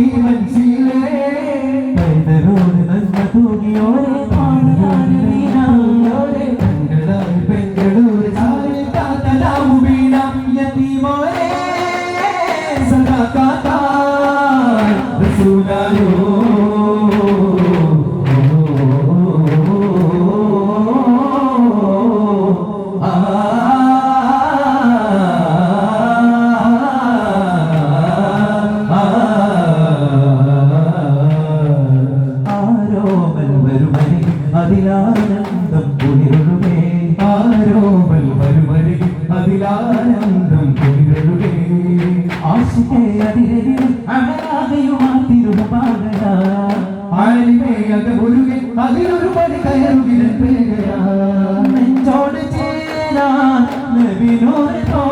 ഈ മനസ്സിലെ പെരുതരോട് നന്മ അതിലാനന്ദം കുളിരുമേ ആരോപൽ വരുമരി. അതിലാനന്ദം കുളിരളുകേ ആശിക്കേ അതിരവിൽ അമരാകയുമാ തിരുമുപാകര ആലിമേ അത് മുരുകെ അതിലൊരു പടി കയറുകിരൻ പേരാ നെഞ്ചോട് ചേരാ നബിനോട് തോരേ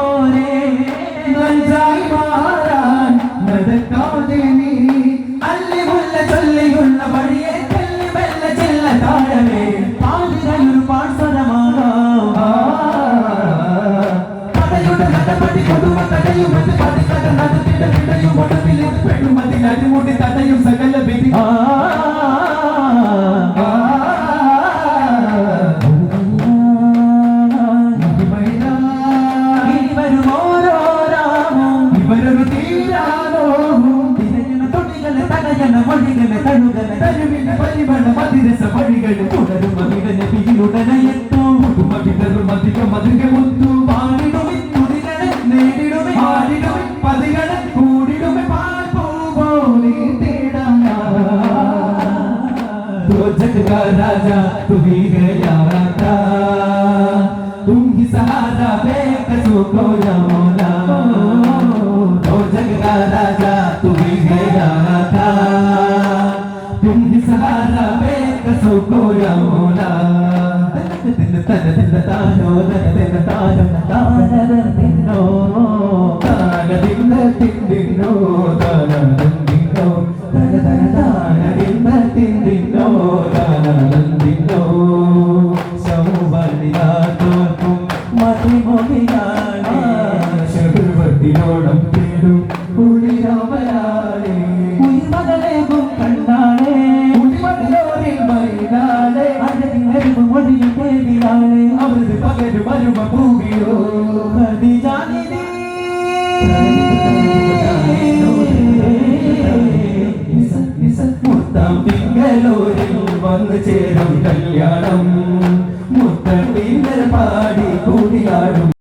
കഥയുടെ നടപടി കൊടുവ തടയും അത് പതിക്കഥ നടത്തിട പിടയും ഒടുവിൽ അതിൽ അടിമുടി തടയും സകല വിധി വഴികൾ തുടരും അവിടനെ പിന്നിലുടനെ എത്തും പുതുമവിതറും അധികം അധികം ഒത്തു പാടിടുമി തുതികളെ നേടിടുമി പാടിടുമി പതികളെ കൂടിടുമി പാൽപോലെ തേടാനാ तो जग का राजा तू ही गया राता तुम ही सहारा बेकसों को या मौला तो जग का राजा तू ही गया राता तुम ही सहारा बेकसों को या मौला സൗവന്യാതോർക്കും മതിമൊഴിയാണേ ശബരിവത്തിനോടം തേടും കുളിരാമയാളേ ഉയർമകളേകും കണ്ടാളേ കുളിമണിയോരിൽ മൈനാളേ അഴകിൻ വരുമ്പ് മൊഴിയും തേടിയാളേ അവരത് പകരു വരുമ ഭൂമിയോ ഖദീജാനിധി. മുത്താം തിങ്കളൂരിൽ വന്നു ചേരും കല്യാണം. മുത്തമില്ല പാടി